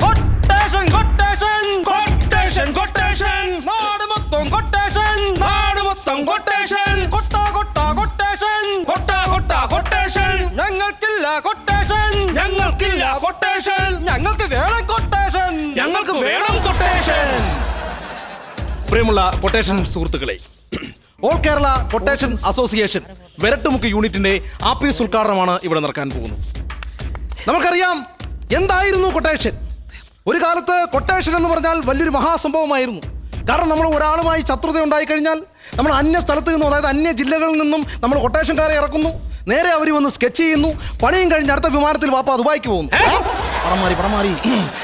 Quotation quotation quotation quotation നാട് മൊത്തം quotation നാട് മൊത്തം കൊട്ടേഷൻ കൊട്ട കൊട്ട കൊട്ടേഷൻ കൊട്ട കൊട്ട കൊട്ടേഷൻ ഞങ്ങൾക്കില്ല കൊട്ടേഷൻ ഞങ്ങൾക്കില്ല കൊട്ടേഷൻ ഞങ്ങൾക്ക് വേണം കൊട്ടേഷൻ ഞങ്ങൾക്ക് വേണം കൊട്ടേഷൻ പ്രിയമുള്ള കൊട്ടേഷൻ സുഹൃത്തുക്കളെ all Kerala quotation association Verattumukku യൂണിറ്റിന്റെ ആപ്പീസ് ഉദ്ഘാടനമാണ് ഇവിടെ നടക്കാൻ പോകുന്നത്. നമുക്കറിയാം എന്തായിരുന്നു കൊട്ടേഷൻ ഒരു കാലത്ത് കൊട്ടേഷൻ എന്ന് പറഞ്ഞാൽ വലിയൊരു മഹാസംഭവമായിരുന്നു. കാരണം നമ്മൾ ഒരാളുമായി ശത്രുത ഉണ്ടായിക്കഴിഞ്ഞാൽ നമ്മൾ അന്യ സ്ഥലത്ത് നിന്നും അതായത് അന്യ ജില്ലകളിൽ നിന്നും നമ്മൾ കൊട്ടേഷൻകാരെ ഇറക്കുന്നു. നേരെ അവർ വന്ന് സ്കെച്ച് ചെയ്യുന്നു. പണിയും കഴിഞ്ഞ് അടുത്ത വിമാനത്തിൽ വാപ്പ ദുബായിക്ക് പോകുന്നു. പടമാറി പടമാറി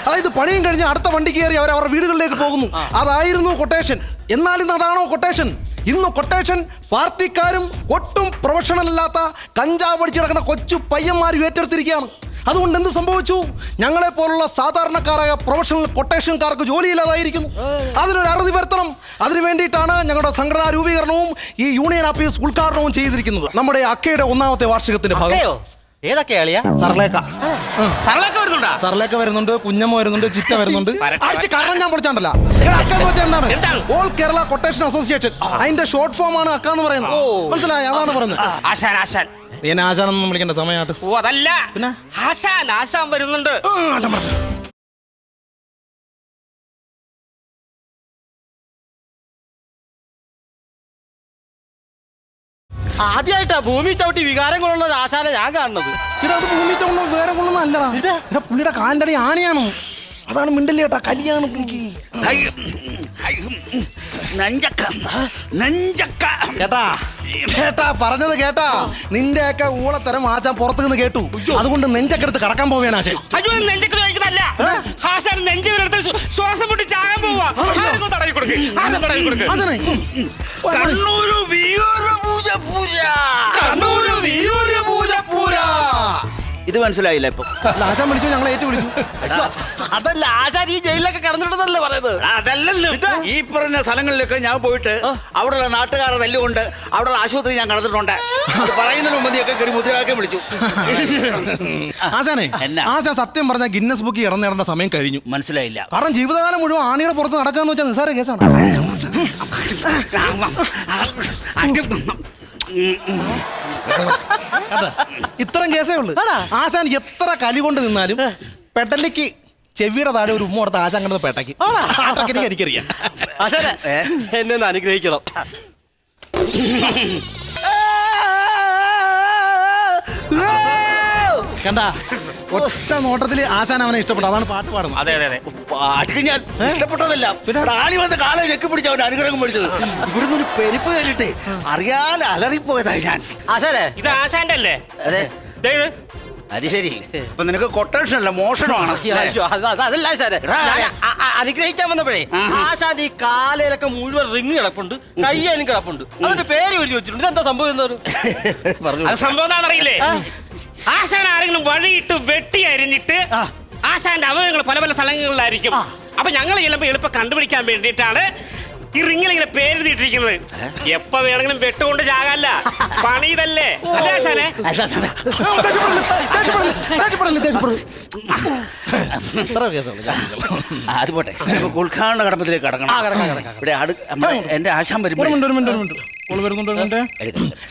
അതായത് പണിയും കഴിഞ്ഞ് അടുത്ത വണ്ടി കയറി അവർ അവരുടെ വീടുകളിലേക്ക് പോകുന്നു. അതായിരുന്നു കൊട്ടേഷൻ എന്നാൽ ഇന്ന് അതാണോ കൊട്ടേഷൻ ഇന്ന് കൊട്ടേഷൻ പാർട്ടിക്കാരും ഒട്ടും പ്രൊഫഷണൽ അല്ലാത്ത കഞ്ചാവ് അടിച്ച് കിടക്കുന്ന കൊച്ചു പയ്യന്മാർ ഏറ്റെടുത്തിരിക്കുകയാണ്. അതുകൊണ്ട് എന്ത് സംഭവിച്ചു? ഞങ്ങളെ പോലുള്ള സാധാരണക്കാരായ പ്രൊഫഷണൽ കൊട്ടേഷൻകാർക്ക് ജോലിയില്ലാതായിരിക്കുന്നു. അതിനൊരു അറുതി വരുത്തണം. അതിനു വേണ്ടിയിട്ടാണ് ഞങ്ങളുടെ സംഘടനാ രൂപീകരണവും ഈ യൂണിയൻ ഓഫീസ് ഉദ്ഘാടനവും ചെയ്തിരിക്കുന്നത്. നമ്മുടെ അക്കയുടെ ഒന്നാമത്തെ വാർഷികത്തിന്റെ ഭാഗം. അതെയോ ഏതൊക്കെ അളിയാ? സർലേക്ക. സരളൊക്കെ വരുന്നുണ്ടാ? സർലേക്ക വരുന്നുണ്ട് കുഞ്ഞമ്മ വരുന്നുണ്ട് ചിറ്റ വരുന്നുണ്ട്. അടിച്ച് കാരണം ഞാൻ പൊളിച്ചാണ്ടല്ല. അക്ക എന്ന് വെച്ചാൽ എന്താണ്? ഓൾ കേരള കൊട്ടേഷൻ അസോസിയേഷൻ അതിന്റെ ഷോർട്ട് ഫോം ആണ് അക്ക എന്ന് പറയുന്നത്. മനസ്സിലായി? അതാണ് പറയുന്നത് ആശാൻ ആശാൻ. എന്നെ ആചാരം വിളിക്കേണ്ട സമയമായിട്ട് ഓ അതല്ല. പിന്നെ? ആശാൻ ആശാൻ വരുന്നുണ്ട്. ആദ്യമായിട്ടാ ഭൂമി ചവിട്ടി വികാരം കൊള്ളുന്ന ഒരു ആശാനെ ഞാൻ കാണുന്നത്. ഇതത് അത് ഭൂമി ചവിട്ടുമ്പോൾ വേറെ കൊള്ളുന്നതല്ലടാ പുള്ളിയുടെ കാലിന്റെ അടി ആണിയാണ്? അതാണ് മിണ്ടല്ലേ കല്യാണം പുള്ളിക്ക് കേട്ടാ കേട്ടാ പറഞ്ഞത് കേട്ടാ. നിന്റെയൊക്കെ ഊളത്തരം ആച്ചാൻ പുറത്തു നിന്ന് കേട്ടു അതുകൊണ്ട് നെഞ്ചൊക്കെ എടുത്ത് കടക്കാൻ പോവുകയാണ് അയ്യോ കഴിക്കുന്നതല്ല ശ്വാസം മുട്ടി ചാകാൻ പോവാ. ആരെങ്കിലും തടവി കൊടുക്ക്. ആശാൻ തടവി കൊടുക്ക്. ആശാനെ. കണ്ണൂര് പൂജ പൂജ. കണ്ണൂര് വിയൂര് ഇത് മനസ്സിലായില്ല ഇപ്പൊ ആശാൻ വിളിച്ചു ഞങ്ങളെ ഏറ്റു വിളിച്ചു അതല്ല ആശാൻ ഈ ജയിലിലൊക്കെ കിടന്നിട്ടുണ്ടല്ലേ പറയുന്നത് അതല്ലല്ലോ ഈ പറഞ്ഞ സ്ഥലങ്ങളിലൊക്കെ ഞാൻ പോയിട്ട് അവിടെയുള്ള നാട്ടുകാരെ തല്ലുകൊണ്ട് അവിടെയുള്ള ആശുപത്രി ഞാൻ കടന്നിട്ടുണ്ട് അത് പറയുന്നതിന് മുമ്പ് നീ ഒക്കെ കയറി മുദ്രാവാക്യം വിളിച്ചു ആശാനെ എന്നാ? ആശാൻ സത്യം പറഞ്ഞ ഗിന്നസ് ബുക്ക് ഇടന്നേറേണ്ട സമയം കഴിഞ്ഞു മനസ്സിലായില്ല കാരണം ജീവിതകാലം മുഴുവൻ ആണിയുടെ പുറത്ത് നടക്കാന്ന് വെച്ചാൽ നിസ്സാര കേസാണ്. ഇത്രയും കേസേ ഉള്ളു. ആശാൻ എത്ര കലി കൊണ്ട് നിന്നാലും പെട്ടലിക്ക് ചെവിയുടെ താഴെ ഒരു ഉമ്മ കൊടുത്ത ആശാൻ കണ്ടത് പെട്ടക്ക് എനിക്കറിയാം. ആശാനെ എന്നെ ഒന്ന് അനുഗ്രഹിക്കണം. കണ്ട? ഒറ്റ നോട്ടത്തിൽ ആശാൻ അവനെ ഇഷ്ടപ്പെട്ടു. അതാണ് പാട്ട് പാടുന്നത്. അതെ അതെ അതെ. പാട്ടിക്ക് ഞാൻ ഇഷ്ടപ്പെട്ടതല്ല. പിന്നെ? ആളി വന്ന് കാളെ ചെക്ക് പിടിച്ച അവന്റെ അനുഗ്രഹം പിടിച്ചത് ഇവിടുന്ന് ഒരു പെരുപ്പ് കഴിഞ്ഞിട്ട് അറിയാതെ അലറിപ്പോയതായി ഞാൻ. ആശാനെ? ഇത് ആശാന്റെ അല്ലേ? അതെ. ദേ ഇത്. അത് ശരി. ഇപ്പൊ നിനക്ക് കൊട്ടേഷൻ അല്ല മോഷണമാണ്. അയ്യോ, അത് അത് അതല്ല ആശാനെ ഞാൻ അ- അ- അനുഗ്രഹിക്കാൻ വന്നപ്പോഴേ ആശാന്റെ ഈ കാലയിലൊക്കെ മുഴുവൻ റിങ് കിടപ്പുണ്ട് കയ്യാലും കിടപ്പുണ്ട്. അതിന്റെ പേര് എഴുതി വെച്ചിട്ടുണ്ട്. എന്താ സംഭവം എന്നൊരു പറഞ്ഞു. അത് സംഭവം എന്താണെന്നറിയില്ലേ? ആശാൻ ആരെങ്കിലും വഴിയിട്ട് വെട്ടി അരിഞ്ഞിട്ട് ആശാന്റെ അവയവങ്ങൾ പല പല സ്ഥലങ്ങളിലായിരിക്കും. അപ്പൊ ഞങ്ങൾ ചിലപ്പോ എളുപ്പം കണ്ടുപിടിക്കാൻ വേണ്ടിയിട്ടാണ് ഈ റിങ്ങിൽ ഇങ്ങനെ പേരെഴുതിയിട്ടിരിക്കുന്നത്. എപ്പ വേണമെങ്കിലും വെട്ടുകൊണ്ട് ചാകാല്ല. പണി ഇതല്ലേ അല്ലേ ആശാനെ അത് പോട്ടെ. നമുക്ക് ഉദ്ഘാടന കടമ്പത്തിലേക്ക് കടക്കണം. ഇവിടെ അടു നമ്മുടെ എന്റെ ആശാൻ ഒരു വരുമ്പോൾ മിനിറ്റ് ഒരു മിനിറ്റ് ഒരു മിനിറ്റ്. കോൾ വരുന്നുണ്ട് ഒരു മിനിറ്റ്?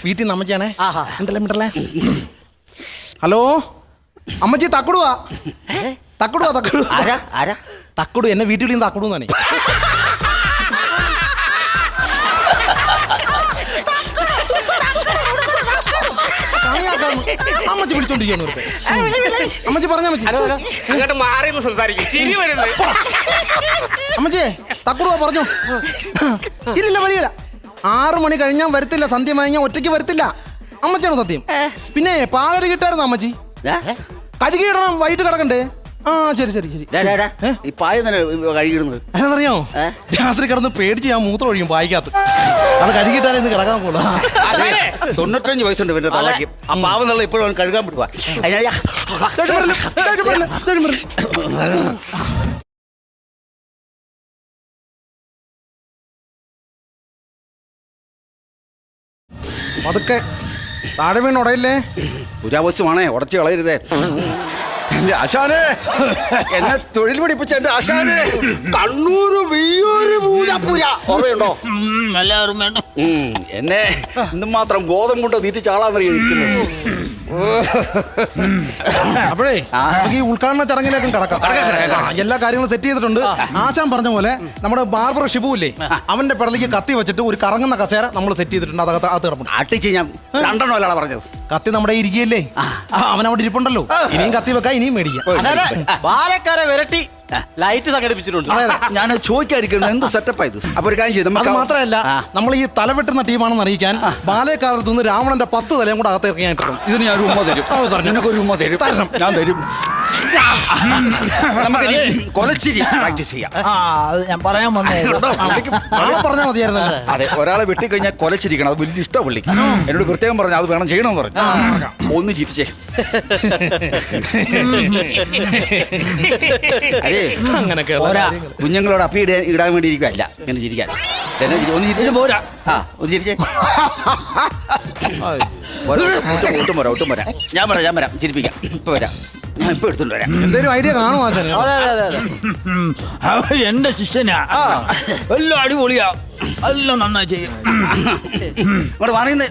വീട്ടിൽ നിന്ന് അമ്മച്ചാണേ മിണ്ടല്ലേ മിണ്ടല്ലേ? ഹലോ? അമ്മച്ചി തക്കുടുവാ. തക്കുടുവാ തക്കുടു ആരാ? ആരാ? തക്കുടു എന്നെ വീട്ടിൽ നിന്ന് തക്കുടു എന്നാണ് അമ്മച്ചി വിളിച്ചോണ്ടിരിക്കുന്നു അമ്മച്ചി പറഞ്ഞ അമ്മച്ചി? അങ്ങോട്ട് മാറി സംസാരിക്കും. ചിരി വരുന്നത്. അമ്മച്ചി തക്കുടുവാ പറഞ്ഞു. ഇല്ലില്ല വരികയില്ല. ആറു മണി കഴിഞ്ഞാൽ വരത്തില്ല സന്ധ്യ കഴിഞ്ഞാൽ ഒറ്റയ്ക്ക് വരത്തില്ല. അമ്മച്ചാണ് സത്യം. പിന്നെ പാലരി കിട്ടായിരുന്നു അമ്മച്ചി? കഴുകിയിടണം വൈകിട്ട് കിടക്കണ്ടേ? ആ ശരി ശരി ശരി. ഡാ, ഡാ, ഡാ. ഈ പായ തന്നെ കഴുകിടുന്നത് എന്നറിയോ രാത്രി കിടന്ന് പേടിച്ച് ഞാൻ മൂത്രം ഒഴിയും പായിക്കാത്ത അത് കഴുകിയിട്ടാലേ ഇന്ന് കിടക്കാൻ പോളാ തൊണ്ണൂറ്റഞ്ച് വയസ്സുണ്ട് പിന്നെ തലയ്ക്ക്. ആ പാവം നല്ല ഇപ്പോഴും അവൻ കഴുകാൻ വിടുവാ അതൊക്കെ താഴെ വീണ് ഉടയില്ലേ? പുരാവശ്യമാണേ ഉടച്ചു കളയരുതേ. എന്റെ ആശാനെ. എന്നെ തൊഴിൽ പഠിപ്പിച്ച എന്റെ ആശാനെ. കണ്ണൂര് വെയ്യൂര് പൂജപ്പുര ഓർമ്മയുണ്ടോ? എല്ലാവരും വേണ്ട. ഉം, എന്നെ ഇന്നും മാത്രം ഗോതം കൊണ്ട് തീറ്റി ചാളാന്നറിയ ഇരിക്കുന്നത്. അപ്പോഴേ നമുക്ക് ഈ ഉദ്ഘാടന ചടങ്ങിലേക്കും കടക്കാം. ആ, എല്ലാ കാര്യങ്ങളും സെറ്റ് ചെയ്തിട്ടുണ്ട്. ആശാൻ പറഞ്ഞ പോലെ നമ്മുടെ ബാർബർ ഷിബു ഇല്ലേ അവന്റെ പിടലേക്ക് കത്തി വെച്ചിട്ട് ഒരു കറങ്ങുന്ന കസേര നമ്മൾ സെറ്റ് ചെയ്തിട്ടുണ്ട്. അതകത്ത് അകത്ത് കിടപ്പുണ്ട്. അട്ടിച്ച് ഞാൻ രണ്ടെണ്ണം അല്ലാതെ പറഞ്ഞത്. കത്തി നമ്മുടെ ഇരിക്കുകയല്ലേ? അവൻ അവിടെ ഇരിപ്പുണ്ടല്ലോ. ഇനിയും കത്തി വെക്കാം ഇനിയും മേടിക്കാം. ബാലക്കാരെ വിരട്ടി ലൈറ്റ് സംഘടിപ്പിച്ചിട്ടുണ്ട്. ഞാൻ ചോദിക്കാതിരിക്കുന്നത് എന്ത് സെറ്റപ്പ് ആയത് അപ്പൊ ഒരു കാര്യം ചെയ്തു അത് മാത്രമല്ല. നമ്മൾ ഈ തലവെട്ടുന്ന ടീമാണെന്ന് അറിയിക്കാൻ ബാലക്കാരത്തു നിന്ന് രാവണന്റെ പത്ത് തലയും കൂടെ അകത്ത് കിട്ടണം ഇതിന് ഞാൻ ഒരു ഉമ്മ തരും. ആ, ഉമ്മ തരും. ഞാൻ തരും. നമുക്ക് കൊലച്ചിരി പ്രാക്ടീസ് ചെയ്യാം. ആ അത് ഞാൻ പറയാൻ വന്നേ. പറഞ്ഞാൽ മതിയായിരുന്നല്ലോ അതെ ഒരാളെ വെട്ടിക്കഴിഞ്ഞാൽ കൊലച്ചിരിക്കണം. അത് വലിയ ഇഷ്ടം പുള്ളിക്ക്. എന്നോട് പ്രത്യേകം പറഞ്ഞു അത് വേണം ചെയ്യണമെന്ന് പറഞ്ഞു. ഒന്ന് ചിരിച്ചേ. അതെ. കുഞ്ഞുങ്ങളോട് അപ്പി ഇടാൻ ഇടാൻ വേണ്ടി ഇരിക്കുകയല്ല ഇങ്ങനെ ചിരിക്കാൻ. എന്നെ ചിരി- ഒന്ന് ചിരിച്ചു. പോരാ. ആ ഒന്ന് ചിരിച്ചേ. പോരാ, ഒട്ടും ഒട്ടും പോരാ ഒട്ടും പോരാ. ഞാൻ വരാം ഞാൻ വരാം. ചിരിപ്പിക്കാം. ഇപ്പൊ വരാം. ഞാൻ ഇപ്പൊ എടുത്തോണ്ട് വരാം. എന്തേലും ഐഡിയ കാണും ആശാന് അതെ അതെ അതെ എന്റെ ശിഷ്യനാ. എല്ലാം അടിപൊളിയാ. എല്ലാം നന്നായി ചെയ്യും. ഇങ്ങോട്ട് മാറിയുന്നേ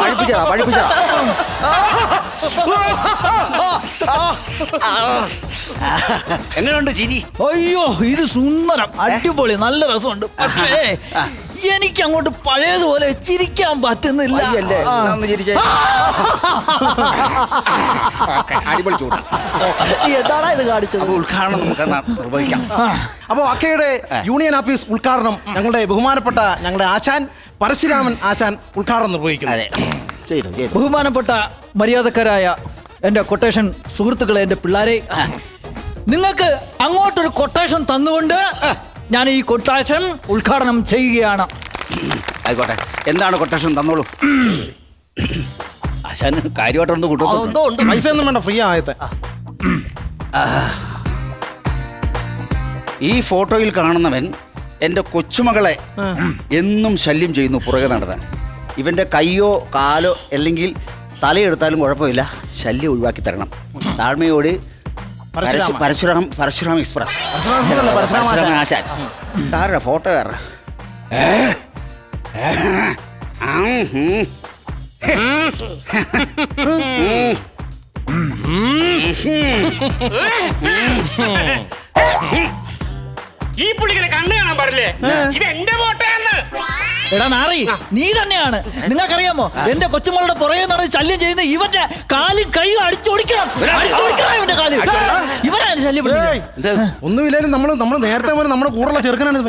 പഴിപ്പിച്ചതാ പഴിപ്പിച്ചതാ എങ്ങനെയുണ്ട് ചിരി അയ്യോ ഇത് സുന്ദരം. അടിപൊളി നല്ല രസമുണ്ട്. പക്ഷേ എനിക്ക് അങ്ങോട്ട് പഴയതുപോലെ ചിരിക്കാൻ പറ്റുന്നില്ല. ചിരിച്ചേ. അടിപൊളി ചൂട്. എന്താണ് ഇത് കാണിച്ചത്? ഉദ്ഘാടനം നമുക്ക് നിർവഹിക്കാം. അപ്പോൾ അക്കയുടെ യൂണിയൻ ഓഫീസ് ഉദ്ഘാടനം ഞങ്ങളുടെ ബഹുമാനപ്പെട്ട ഞങ്ങളുടെ ആശാൻ പരശുരാമൻ ആശാൻ ഉദ്ഘാടനം നിർവഹിക്കുന്നത് അതെ. ചെയ്തു ചെയ്തു. ബഹുമാനപ്പെട്ട മര്യാദക്കാരായ എന്റെ കൊട്ടേഷൻ സുഹൃത്തുക്കളെ എന്റെ പിള്ളേരെ നിങ്ങൾക്ക് അങ്ങോട്ടൊരു കൊട്ടേഷൻ തന്നുകൊണ്ട് ഞാൻ ഈ കൊട്ടേഷൻ ഉദ്ഘാടനം ചെയ്യുകയാണ്. ആയിക്കോട്ടെ. എന്താണ് കൊട്ടേഷൻ തന്നോളൂ. ആശാന് കാര്യമായിട്ടൊന്നും എന്തോ ഉണ്ട്. പൈസ ഒന്നും വേണ്ട ഫ്രീ ആയത്തെ ഈ ഫോട്ടോയിൽ കാണുന്നവൻ എന്റെ കൊച്ചുമകളെ എന്നും ശല്യം ചെയ്യുന്നു പുറകെ നടന്ന് ഇവന്റെ കയ്യോ കാലോ അല്ലെങ്കിൽ തലയെടുത്താലും കുഴപ്പമില്ല. ശല്യം ഒഴിവാക്കി തരണം. താഴ്മയോട് പരശു- പരശുരാം പരശുരാം എക്സ്പ്രസ്. പരശുരാമൻ ആശാൻ. താരുടെ ഫോട്ടോ കാരണം ഈ പുള്ളിക്കിനെ കണ്ണു കാണാൻ പാടില്ലേ ഇത് എന്റെ ഫോട്ടോയാണ് എടാ നാറി നീ തന്നെയാണ് നിങ്ങൾക്കറിയാമോ എന്റെ കൊച്ചുമകളുടെ പുറകെ നടന്ന് ശല്യം ചെയ്യുന്ന ഇവന്റെ കാലും കൈയും അടിച്ചോടിക്കണം അടിച്ചോടിക്കണം ഇവന്റെ കാൽ ഇവനാണ് ഒന്നുമില്ലേലും നമ്മൾ നമ്മൾ നേരത്തെ പോലെ നമ്മുടെ കൂടെയുള്ള ചെറുക്കനാണ്.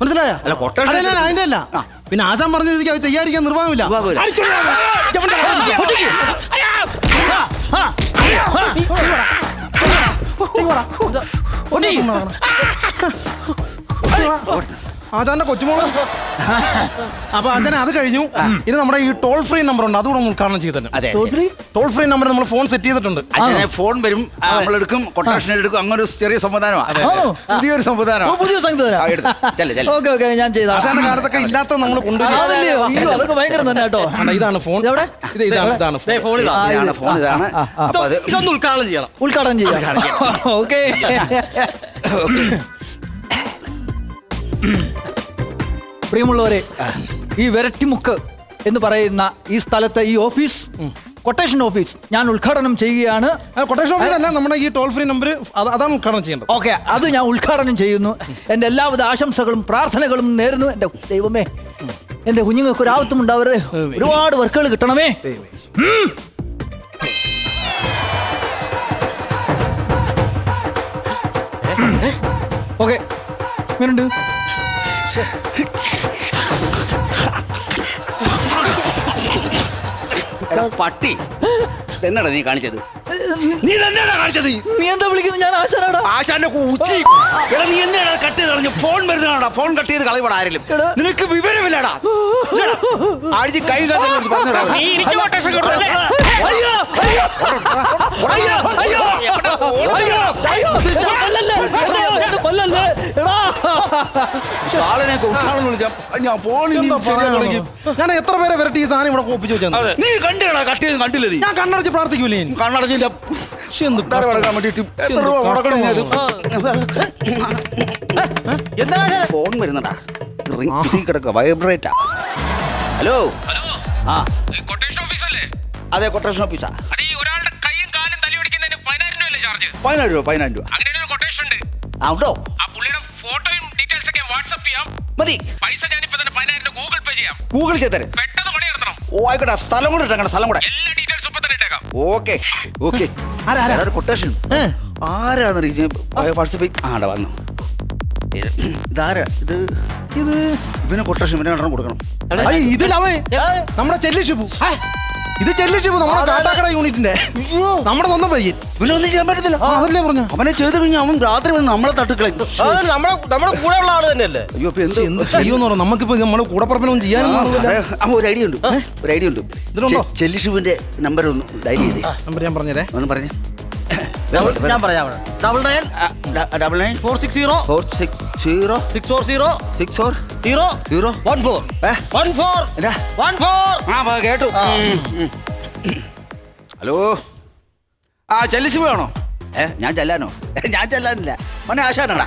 മനസ്സിലായോ അല്ല, കൊട്ടേഷൻ അല്ല, അല്ല, അതിന്റെ അല്ല പിന്നെ ആശാൻ പറഞ്ഞ അത് ചെയ്യാതിരിക്കാൻ നിർവാഹമില്ല നിർവാഹമില്ല. ആശാന്റെ കൊച്ചുമോൾ. അപ്പൊ അച്ഛനെ അത് കഴിഞ്ഞു. ഇനി നമ്മുടെ ഈ ടോൾ ഫ്രീ നമ്പർ ഉണ്ട്. അതുകൂടെ ഉദ്ഘാടനം ചെയ്തിട്ടുണ്ട് ടോൾ ഫ്രീ നമ്പർ നമ്മൾ ഫോൺ സെറ്റ് ചെയ്തിട്ടുണ്ട്. അച്ഛനെ ഫോൺ വരും. നമ്മളെടുക്കും കൊട്ടേഷൻ എടുക്കും. അങ്ങനെ ഒരു ചെറിയ സംവിധാനമാണ്? പുതിയൊരു സംവിധാനമാണ് പുതിയ സംഗീതം ആ, എടുത്ത്. ചെല്ല്, ചെല്ല്. ഓക്കെ ഓക്കെ ഞാൻ ചെയ്താ. ആശാന്റെ കാലത്തൊക്കെ ഇല്ലാത്ത നമ്മൾ അതൊക്കെ ഭയങ്കര തന്നെ കേട്ടോ. കൊണ്ടുവരും ഇതാണ് ഫോൺ? ഇത് ഇതാണ് ഇതാണ്. ഫോൺ ഇതാ. ഇതാണ് ഫോൺ ഇതാണ്. ഇതൊന്ന് ഉദ്ഘാടനം ചെയ്യണം. ഉദ്ഘാടനം ചെയ്യാം. ഓക്കെ. പ്രിയമുള്ളവരെ ഈ വെരട്ടിമുക്ക് എന്ന് പറയുന്ന ഈ സ്ഥലത്തെ ഈ ഓഫീസ് കൊട്ടേഷൻ ഓഫീസ് ഞാൻ ഉദ്ഘാടനം ചെയ്യുകയാണ്. കൊട്ടേഷൻ ഓഫീസ് അല്ല നമ്മുടെ ഈ ടോൾ ഫ്രീ നമ്പർ അതാണ് ഉദ്ഘാടനം ചെയ്യേണ്ടത്. ഓക്കെ അത് ഞാൻ ഉദ്ഘാടനം ചെയ്യുന്നു. എന്റെ എല്ലാവിധ ആശംസകളും പ്രാർത്ഥനകളും നേരുന്നു. എന്റെ ദൈവമേ എന്റെ കുഞ്ഞുങ്ങൾക്ക് ഒരു ഉണ്ടാവരുത്. ഒരുപാട് വർക്കുകൾ കിട്ടണമേ. ഓക്കെ ഇങ്ങനുണ്ട്. എടാ, പട്ടി. എന്നടാ നീ കാണിച്ചത്? നീ തന്നെയാണ് കാണിച്ചത്? നീ എന്താ വിളിക്കുന്നത്? ഞാൻ ആശാനാടാ. ആശാന്റെ ഉച്ചി എടാ നീ എന്തിനാണ് കട്ട് ചെയ്ത് കളഞ്ഞു ഫോൺ വരുന്നതാണോടാ ഫോൺ കട്ട് ചെയ്ത് കളയപ്പെടാ ആരെങ്കിലും. നിനക്ക് വിവരമില്ലടാ. ആഴ്ച കൈ കാട്ടി പറഞ്ഞു നീ എനിക്ക് കൊട്ടേഷൻ കൊടുത്തല്ലേ അയ്യോ അയ്യോ അയ്യോ അയ്യോ എവിടെ പോണു? അയ്യോ അയ്യോ ഇത് ഞാൻ കൊല്ലല്ലേ അയ്യോ, എന്നെ കൊല്ലല്ലേ എടാ ആളിനെ കൊട്ടാണെന്ന് വിളിച്ചാ ഞാൻ ഫോണിൽ പറയാനുള്ളത്? ഞാൻ എത്ര പേരെ വരട്ടി ഈ സാധനം ഇവിടെ ഒപ്പിച്ചു വെച്ചാൽ അതെ. നീ കണ്ടില്ലടാ കട്ടിയത് കണ്ടില്ല നീ? ഞാൻ കണ്ണടച്ച് പ്രാർത്ഥിക്കൂലേ ഉദ്ധാരം കൊടുക്കാൻ വേണ്ടിയിട്ട് എത്ര രൂപ മുടക്കണം? എന്താ ഫോൺ വരുന്നടാ കിടക്ക വൈബ്രേറ്റാ. ഹലോ? ആ. കൊട്ടേഷൻ ഓഫീസല്ലേ അതെ കൊട്ടേഷൻ ഓഫീസാ ഒരാളുടെ കൈയും കാലും തല്ലി പിടിക്കുന്നതിന് പതിനായിരം രൂപയല്ലേ ചാർജ് പതിനായിരം രൂപ പതിനായിരം രൂപ. അങ്ങനെ ഒരു കൊട്ടേഷൻ ഉണ്ട്. ആ ഉണ്ടോ? ആ പുള്ളിയുടെ ഫോട്ടോയും ഡീറ്റെയിൽസ് ഒക്കെ വാട്സ്ആപ്പ് ചെയ്യാം. മതി. പൈസ ഞാനിപ്പോ തന്നെ പതിനായിരം രൂപ ഗൂഗിൾ പേ ചെയ്യാം. ഗൂഗിൾ ചെയ്ത് തരും. പെട്ടെന്ന് പണി നടത്തണം. ഓ ആയിക്കോട്ടെ. സ്ഥലം കൂടെ ഇട്ടേക്കണം സ്ഥലം കൂടെ. എല്ലാ ഡീറ്റെയിൽസ് ഇപ്പൊ തന്നെ ഇട്ടേക്കാം. ഓക്കെ. ഓക്കെ. കൊട്ടേഷൻ? ആരാന്ന് വാട്സപ്പിൽ ആടെ വന്നു. ഇതാരാ? ഇത് ഇത്. ഇവനെ കൊട്ടേഷൻ ഇവനെ കൊടുക്കണം. ഇത് നമ്മുടെ ചെല്ലി ഷിബു. ഇത് ചെല്ലി ഷിബു നമ്മുടെ കാട്ടാക്കട യൂണിറ്റിന്റെ. നമ്മുടെ സ്വന്തം പയ്യൻ. ഇവനൊന്നും ചെയ്യാൻ പറ്റത്തില്ല. അതല്ലേ പറഞ്ഞു? അവനെ ചെയ്ത് കഴിഞ്ഞാൽ അവൻ രാത്രി വന്ന് നമ്മളെ തട്ടുക്കളെ നമ്മുടെ നമ്മുടെ കൂടെ ഉള്ള ആൾ തന്നെയല്ലേ? അയ്യോ ഇപ്പൊ എന്ത് എന്ത് ചെയ്യുമെന്ന് പറഞ്ഞു? നമുക്കിപ്പോ നമ്മുടെ ചെയ്യാൻ അതെ, ആ, ഒരു ഐഡിയ ഉണ്ട്. ഒരു ഐഡിയ ഉണ്ട്. ചെല്ലിഷുവിന്റെ നമ്പർ ഒന്ന് ഡയൽ ചെയ്തേ. നമ്പർ ഞാൻ പറഞ്ഞേ ഒന്ന് പറഞ്ഞേ. ഡബിൾ- ഞാൻ പറയാം double nine double nine four six zero four six zero six four zero six four zero zero one four ഏ? വൺ ഫോർ എന്നാ? വൺ ഫോർ ആ വാ, കേട്ടു. ഉം, ഉം. ഹലോ. ആ ചെല്ലിശിവ ആണോ? ഏ ഞാൻ ചെല്ലാനോ? ഏ, ഞാൻ ചെല്ലാനില്ല. മോനെ ആശാനാടാ.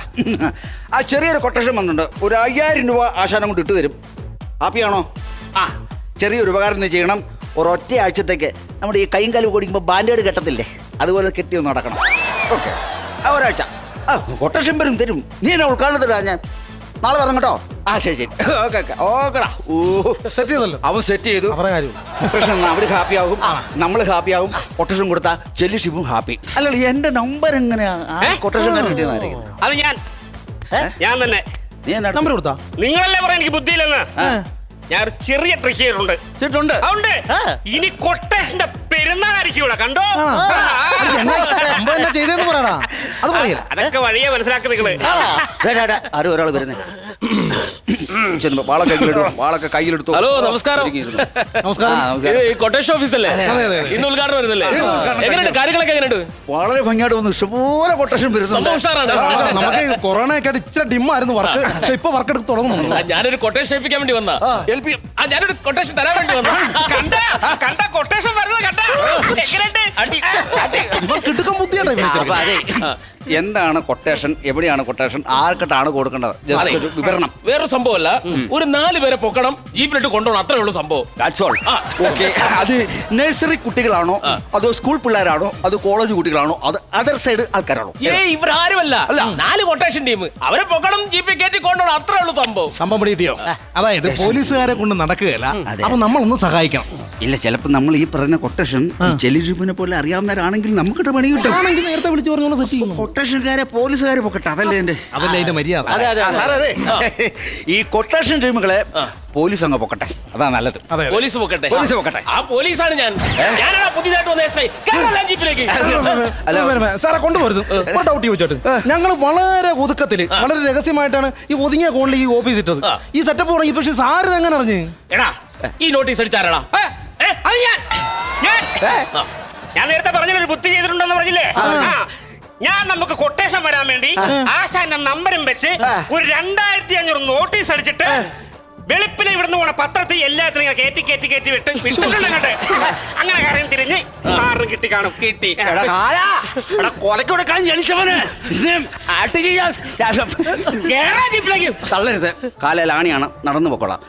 ആ ചെറിയൊരു കൊട്ടേഷൻ വന്നിട്ടുണ്ട്. ഒരു അയ്യായിരം രൂപ ആശാനം കൊണ്ട് ഇട്ട് തരും. ഹാപ്പിയാണോ ആ ചെറിയൊരു ഉപകാരം നീ ചെയ്യണം. ഒരൊറ്റ ആഴ്ചത്തേക്ക് നമ്മുടെ ഈ കൈയും കാലും ഓടിക്കുമ്പോൾ ബാൻഡേഡ് കെട്ടത്തില്ലേ? അതുപോലെ കെട്ടി ഒന്ന് നടക്കണം. ഓക്കെ. ആ ഒരാഴ്ച. ആ കൊട്ടേഷൻ വരും തരും. നീ എന്നെ ഉൾക്കാണത്തില്ല ഞാൻ. നാളെ പറഞ്ഞു കേട്ടോ. ആ ശരി ശരി. Okay okay. ഓക്കെടാ. ഓ സെറ്റ് ചെയ്തല്ലോ. അവൻ സെറ്റ് ചെയ്തു. അവരുടെ കാര്യം. കൊട്ടേഷൻ അവർ ഹാപ്പി ആകും നമ്മൾ ഹാപ്പി ആകും കൊട്ടേഷൻ കൊടുത്താ ചെല്ലി ഷിപ്പും ഹാപ്പി അല്ലല്ലോ എന്റെ നമ്പർ എങ്ങനെയാ? കൊട്ടേഷൻ തന്നെ കിട്ടിയെന്നായിരിക്കും അത് ഞാൻ. ഞാൻ തന്നെ. നീ എന്നാ നമ്പർ കൊടുത്താ? നിങ്ങളല്ലേ പറയാൻ എനിക്ക് ബുദ്ധിയില്ലെന്ന്? ഞാൻ ഒരു ചെറിയ ട്രിക്ക് ചെയ്തിട്ടുണ്ട്. അതുകൊണ്ട് ഇനി കൊട്ടേഷന്റെ പെരുന്നാളായിരിക്കും ഇവിടെ കണ്ടോ എന്നാ സംഭവം ചെയ്തതെന്ന് പറയടാ അത് അതൊക്കെ വഴിയെ മനസ്സിലാക്കി നിങ്ങൾ. ആരും ഒരാൾ വരുന്നേ ചെന്ന് വാളൊക്കെ കയ്യിലെടുത്തു വാളൊക്കെ കയ്യിലെടുത്തു ഹലോ, നമസ്കാരം. നമസ്കാരം. ഇത് കൊട്ടേഷൻ അതെ, അതെ. ഇന്ന് ഉദ്ഘാടനം വരുന്നല്ലേ എങ്ങനെയുണ്ട്? കാര്യങ്ങളൊക്കെ എങ്ങനെയുണ്ട്? വളരെ ഭംഗിയായിട്ട് വന്നു. ഇഷ്ടംപോലെ കൊട്ടേഷൻ വരുന്നുണ്ട്. നമുക്ക് കൊറോണ ഒക്കെ ഇച്ചിരി ഡിമ്മായിരുന്നു വർക്ക്. പക്ഷെ ഇപ്പൊ വർക്ക് എടുത്ത് തുടങ്ങുന്നു. ഞാനൊരു കൊട്ടേഷൻ ഏൽപ്പിക്കാൻ വേണ്ടി വന്നാ. ഞാനൊരു കൊട്ടേഷൻ തരാൻ വേണ്ടി വന്നാ. കണ്ട. കണ്ട? കൊട്ടേഷൻ വരുന്നത് കണ്ട? എങ്ങനെയുണ്ട്? ഇവൻ കിട്ടുക്കം എന്താണ് കൊട്ടേഷൻ എവിടെയാണ് കൊട്ടേഷൻ ആർക്കിട്ടാണ് കൊടുക്കേണ്ടത്? ഒരു വിവരണം. വേറൊരു സംഭവമല്ല. ഒരു നാല് പേരെ പൊക്കണം ജീപ്പിലിട്ട് കൊണ്ടുപോകണം അത്രേ ഉള്ളൂ സംഭവം. ദാറ്റ്സ് ഓൾ ഓക്കെ അത് നഴ്സറി കുട്ടികളാണോ? അതോ സ്കൂൾ പിള്ളേരാണോ? അത് കോളേജ് കുട്ടികളാണോ? അത് അതർ സൈഡ് ആൾക്കാരാണോ? ഏ ഇവരാരുമല്ല. അല്ല. നാല് കൊട്ടേഷൻ ടീം അവരെ പൊക്കണം ജീപ്പിൽ കയറ്റി കൊണ്ടുപോകണം അത്രേ ഉള്ളൂ സംഭവം സംഭവം പിടിയോ അതായത് പോലീസുകാരെ കൊണ്ട് നടക്കുകയല്ല. അതെ. അപ്പൊ നമ്മളൊന്ന് സഹായിക്കണം. ഇല്ല ചിലപ്പോൾ നമ്മൾ ഈ പറഞ്ഞ കൊട്ടേഷൻ ചെലിജിപ്പിനെ പോലെ അറിയാവുന്നവരാണെങ്കിൽ നമുക്കിട്ട് പണി കിട്ടും. ആണെങ്കിൽ നേരത്തെ വിളിച്ചു പറഞ്ഞോളൂ സെറ്റ് ചെയ്യുന്നു. കൊട്ടേഷൻകാരെ പോലീസുകാരെ പൊക്കട്ടെ. അതല്ലേ എന്റെ അതല്ലേ അതിന്റെ മര്യാദ? ആ, സാറേ അതെ. ഈ കൊട്ടേഷൻ ടീമുകളെ പോലീസ് അങ്ങ് പൊക്കട്ടെ. അതാ നല്ലത്. അതെ. പോലീസ് പൊക്കട്ടെ. പോലീസ് പൊക്കട്ടെ. ആ പോലീസാണ് ഞാൻ. ഞാനാണ് പുതിയതായിട്ട് വന്ന എസ് ഐ ജീപ്പിലേക്ക് അല്ല. വേ- വേ- സാറെ കൊണ്ടുപോരുത്. ഒരു ഡൗട്ട് ചോദിച്ചോട്ട്. ഞങ്ങൾ വളരെ ഒതുക്കത്തിൽ വളരെ രഹസ്യമായിട്ടാണ് ഈ ഒതുങ്ങിയ കോണിൽ ഈ ഓഫീസ് ഇട്ടത്. ആ. ഈ സെറ്റപ്പ് തുടങ്ങി പക്ഷെ സാറ് എങ്ങനെ അറിഞ്ഞ്? എടാ ഈ നോട്ടീസ് അടിച്ചാരടാ. ഏ, ഏ, അത് ഞാൻ. ഞാൻ ആ, ഞാൻ നേരത്തെ പറഞ്ഞില്ല ഒരു ബുദ്ധി ചെയ്തിട്ടുണ്ടെന്ന് പറഞ്ഞില്ലേ? ആ, ഞാൻ നമുക്ക് കൊട്ടേഷൻ വരാൻ വേണ്ടി ആശാന്റെ നമ്പരും വെച്ച് ഒരു രണ്ടായിരത്തി അഞ്ഞൂറ് നോട്ടീസ് അടിച്ചിട്ട് വെളുപ്പിനെ ഇവിടുന്ന് പോണ പത്രത്തിൽ എല്ലാത്തിനും ഇങ്ങനെ കയറ്റി കയറ്റി കയറ്റി വിട്ട് വിട്ടിട്ടുണ്ട് അങ്ങനെ കാര്യം തിരിഞ്ഞ് ആറും കിട്ടി കാണും. കിട്ടി. കൊലക്ക് കൊടുക്കാൻ ജനിച്ചവന്. തള്ളരുത്. കാലയിൽ ആണിയാണ് നടന്നു പൊക്കോളാം.